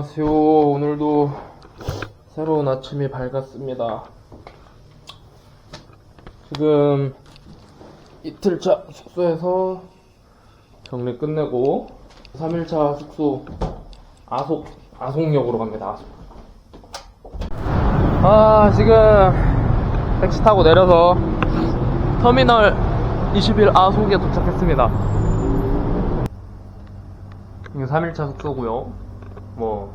안녕하세요. 오늘도 새로운 아침이 밝았습니다. 지금 이틀차 숙소에서 격리 끝내고 3일차 숙소 아속, 아속역으로 갑니다. 아속. 아, 지금 택시 타고 내려서 터미널 21 아속에 도착했습니다. 이거 3일차 숙소고요. 뭐,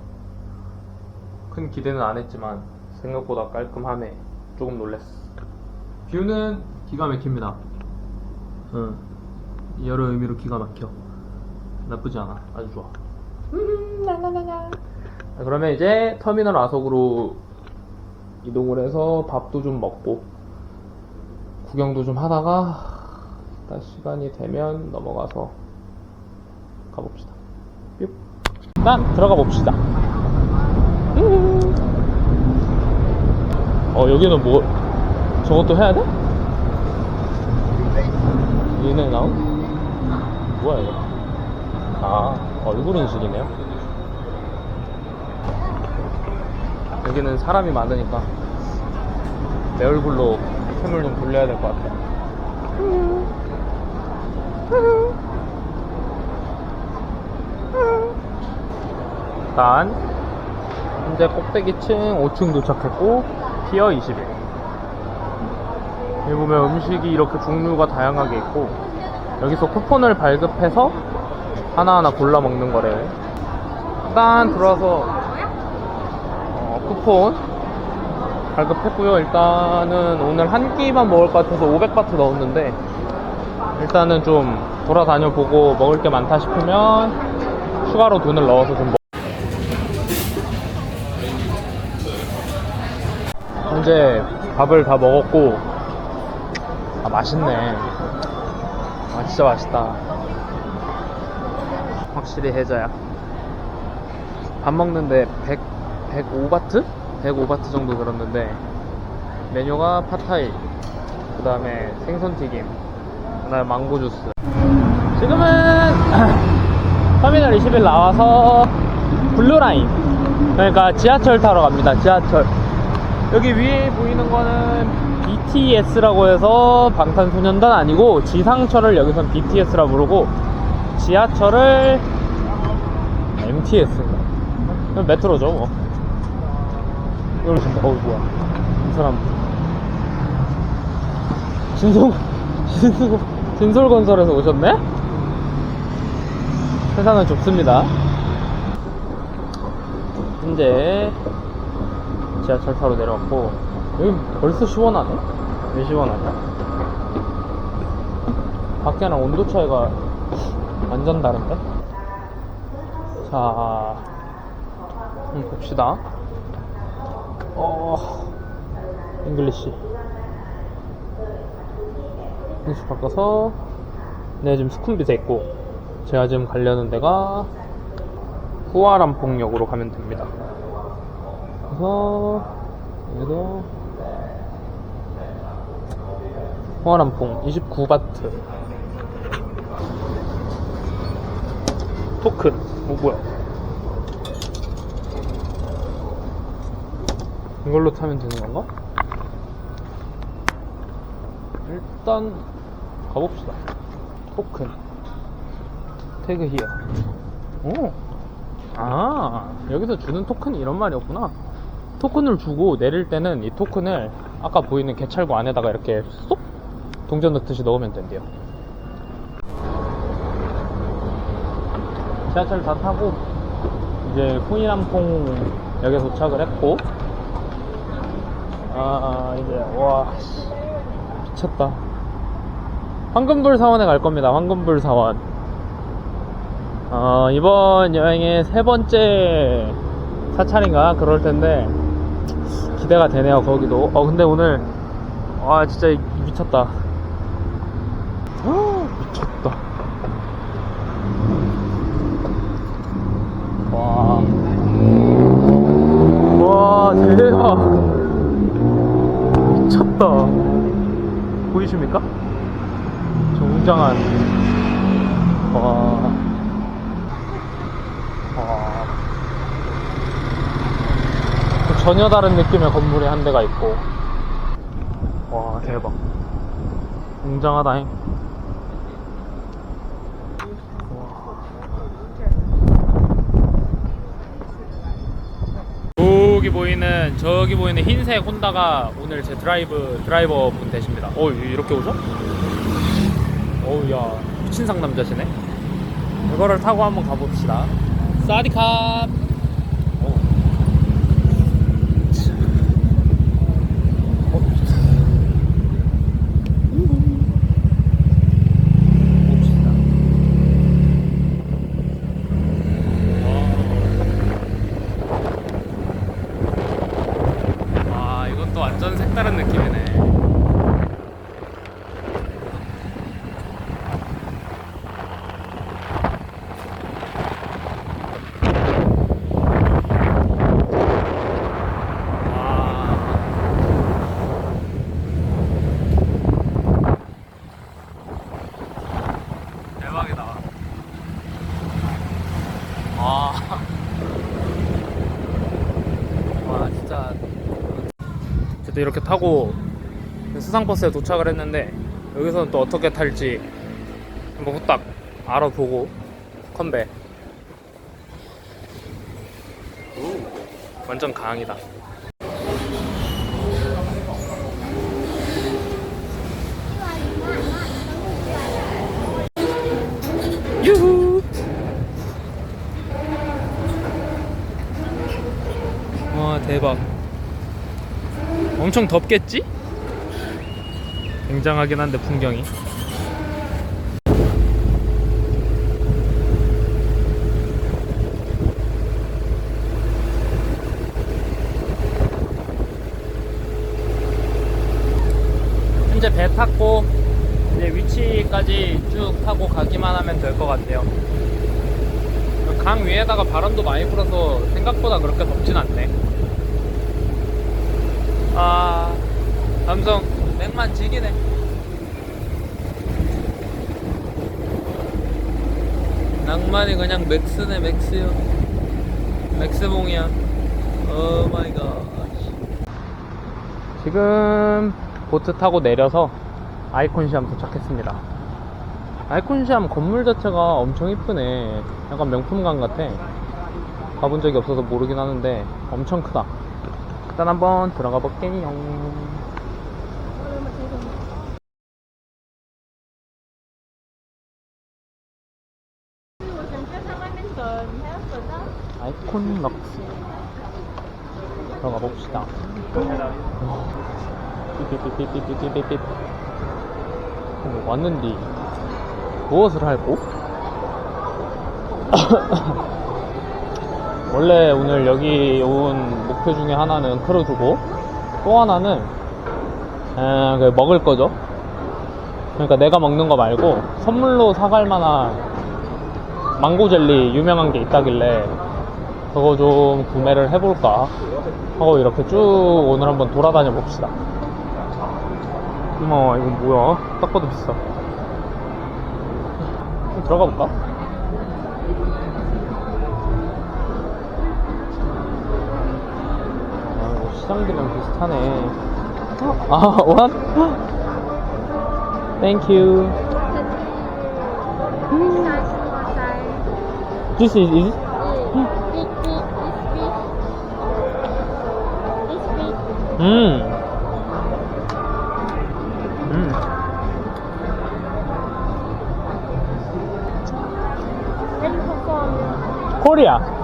큰 기대는 안 했지만, 생각보다 깔끔하네. 조금 놀랬어. 뷰는 기가 막힙니다. 응. 여러 의미로 기가 막혀. 나쁘지 않아. 아주 좋아. 자, 그러면 이제 터미널 아속으로 이동을 해서 밥도 좀 먹고, 구경도 좀 하다가, 딱 시간이 되면 넘어가서 가봅시다. 뿅. 일단 들어가 봅시다. 어 여기는 뭐 저것도 해야 돼? 얘네 나온? 뭐야 이거? 아 얼굴 인식이네요. 여기는 사람이 많으니까 내 얼굴로 캠을 좀 돌려야 될 것 같아. 일단 현재 꼭대기층 5층 도착했고 티어 21 여기 보면 음식이 이렇게 종류가 다양하게 있고 여기서 쿠폰을 발급해서 하나하나 골라 먹는 거래 일단 들어와서 어, 쿠폰 발급했고요. 일단은 오늘 한 끼만 먹을 것 같아서 500바트 넣었는데 일단은 좀 돌아다녀 보고 먹을 게 많다 싶으면 추가로 돈을 넣어서 좀 먹... 현재 밥을 다 먹었고 아 맛있네. 아 진짜 맛있다. 확실히 해자야. 밥 먹는데 100, 105바트? 105바트 정도 들었는데 메뉴가 팟타이 그 다음에 생선튀김 그 다음에 망고 주스. 지금은 터미널 21 나와서 블루라인 그러니까 지하철 타러 갑니다. 지하철 여기 위에 보이는 거는 BTS라고 해서 방탄소년단 아니고 지상철을 여기선 BTS라 부르고 지하철을 MTS인가? 메트로죠 뭐 이걸 지금 어우 뭐야 이 사람 진솔 진솔 진솔건설에서 오셨네? 세상은 좁습니다 현재 지하철 타러 내려왔고 여기 벌써 시원하네? 왜 시원하냐? 밖에랑 온도 차이가 완전 다른데? 자, 한번 봅시다. 어, 잉글리시. 잉글리시 바꿔서, 네, 지금 스쿰빗에 있고, 제가 지금 가려는 데가 후아람퐁역으로 가면 됩니다. 그래서 여기도 호환한퐁 29바트. 토큰. 어 뭐야? 이걸로 타면 되는 건가? 일단 가봅시다. 토큰. 태그 히어. 오. 아 여기서 주는 토큰이 이런 말이었구나 토큰을 주고 내릴 때는 이 토큰을 아까 보이는 개찰구 안에다가 이렇게 쏙 동전 넣듯이 넣으면 된대요. 지하철 다 타고 이제 후이남퐁역에 도착을 했고 아 이제 와 씨, 미쳤다. 황금불 사원에 갈 겁니다. 황금불 사원. 어, 이번 여행의 세 번째 사찰인가 그럴 텐데 기대가 되네요 거기도. 어 근데 오늘 와 진짜 이- 미쳤다. 아, 미쳤다. 와. 와 대박. 미쳤다. 보이십니까? 저 웅장한 와. 와. 전혀 다른 느낌의 건물이 한 대가 있고 와 대박 웅장하다잉 저기 보이는 저기 보이는 흰색 혼다가 오늘 제 드라이브 드라이버 분 되십니다. 어 이렇게 오죠? 어우 야 미친 상남자시네. 이거를 타고 한번 가봅시다. 사디캅. 어. 어, 좋다. 봅시다. 와. 아, 이건 또 완전 색다른 느낌이네. 와. 대박이다. 와. 와, 진짜 저도 이렇게 타고 수상버스에 도착을 했는데 여기서는 또 어떻게 탈지 한번 후딱 알아보고 컴백. 오, 완전 강이다. 유후. 와 대박 엄청 덥겠지? 굉장하긴 한데 풍경이. 현재 배 탔고 이제 위치까지 쭉 타고 가기만 하면 될 것 같아요. 강 위에다가 바람도 많이 불어서 생각보다 그렇게 덥진 않네 아 감성 맥만 지기네. 낭만이 그냥 맥스네 맥스요 맥스봉이야. 오 마이 갓. 지금 보트 타고 내려서 아이콘시암 도착했습니다. 아이콘시암 건물 자체가 엄청 이쁘네. 약간 명품관 같아. 가본 적이 없어서 모르긴 하는데 엄청 크다 일단 한번 들어가 볼게요. 아이콘 럭스 들어가 봅시다. 삐삐삐삐삐삐삐삐 어, 왔는디 무엇을 할꼬? 원래 오늘 여기 온 목표 중에 하나는 크루즈고 또 하나는 에, 그 먹을 거죠. 그러니까 내가 먹는 거 말고 선물로 사갈 만한 망고 젤리 유명한 게 있다길래 그거 좀 구매를 해볼까 하고 이렇게 쭉 오늘 한번 돌아다녀 봅시다. 어머 이거 뭐야? 딱 봐도 비싸. 들어가 볼까? 시장들이랑 비슷하네. 아, what? Thank you. This is, is 음. 음. 코리아.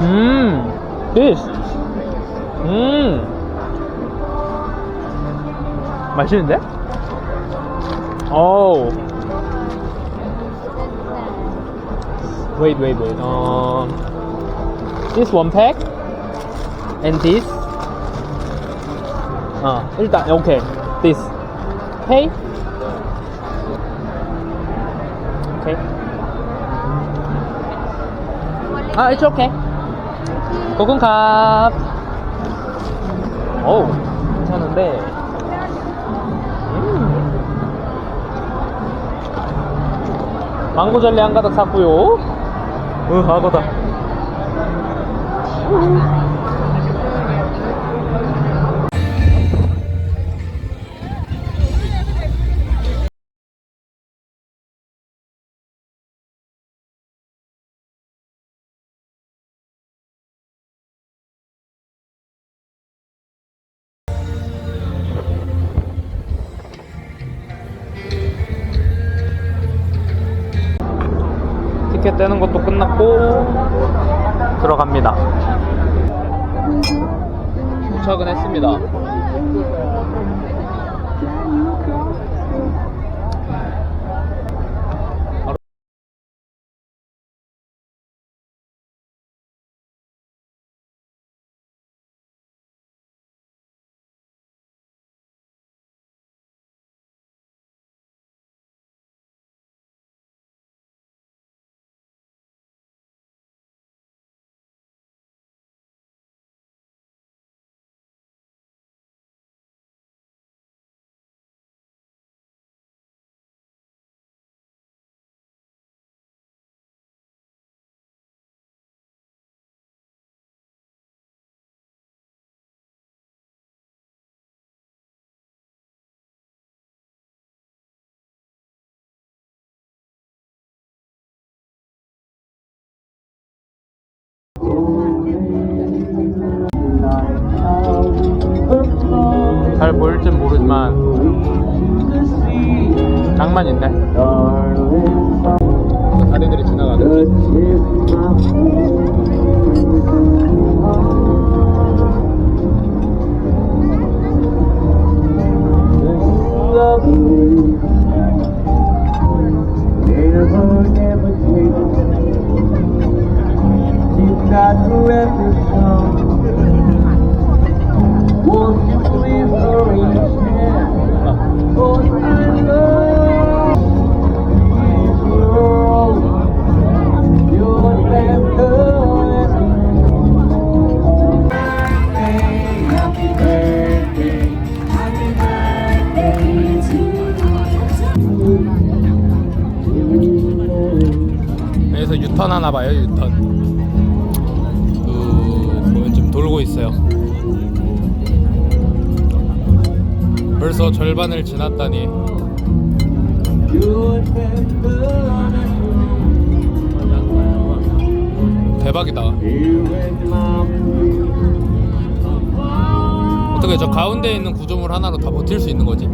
음. this. 음. 맛있는데? 오. Wait, wait, wait. Um, this one pack and this. 아, 일단 오케이. This. Pay. 오케이. 아, it's okay. 고군캅. 오, 괜찮은데. 음. 망고 젤리 한 가득 샀고요. 으, 악어다. 티켓 떼는 것도 끝났고 들어갑니다. 도착은 했습니다. 잘 보일진 모르지만 낭만 있네. 다리들이 지나가네. 여기서 유턴 하나 봐요 유턴. 그 보면 좀 돌고 있어요. 벌써 절반을 지났다니. 대박이다. 어떻게 저 가운데 있는 구조물 하나로 다 버틸 수 있는 거지?